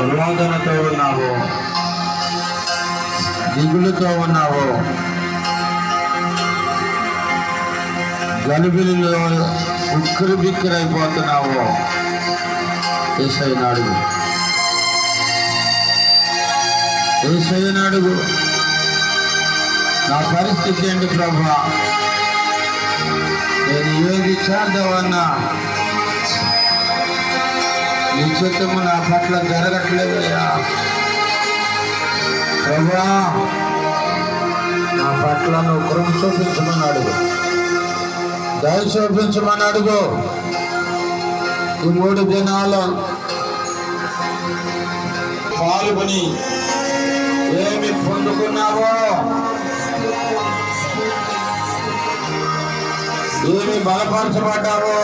రోదనతో ఉన్నావు. దిగులుతో ఉన్నావు. గనుబిలిలో ఉక్కిరి బిక్కిరైపోతున్నావు ఏసైన అడుగు ఏసైన అడుగు నా పరిస్థితి ఏంటి ప్రభా? నేను ఏది చేద్దామన్నా నీ చిత్తము నా పట్ల జరగట్లేదయ్యా. ప్రభా నా పట్ల నువ్వు కృప చూపించమని అడుగు దయ చూపించమని అడుగు ఈ మూడు దినాల పాల్గొని ఏమి పొందుకున్నావో ఏమి బలపరచబడ్డావో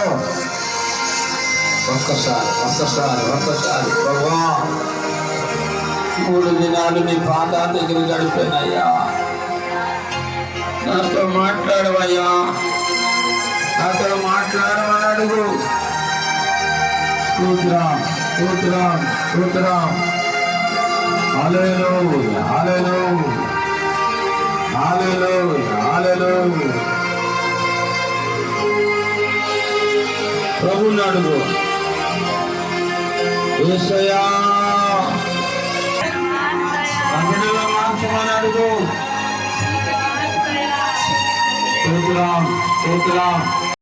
ఒక్కసారి ఒక్కసారి ఒక్కసారి. ప్రభా మూడు దినాలు నీ పాదాల దగ్గర గడిపానయ్యా. నాతో మాట్లాడవయ్యా. నాతో మాట్లాడమని అడుగు. స్తోత్రం స్తోత్రం స్తోత్రం. ఆలయలో ఆలయలో ఆలయలో ఆలయలో ప్రభుని అడుగు. యేసయ్యా అందరిలో మార్చమని అడుగు. స్తోత్రం స్తోత్రం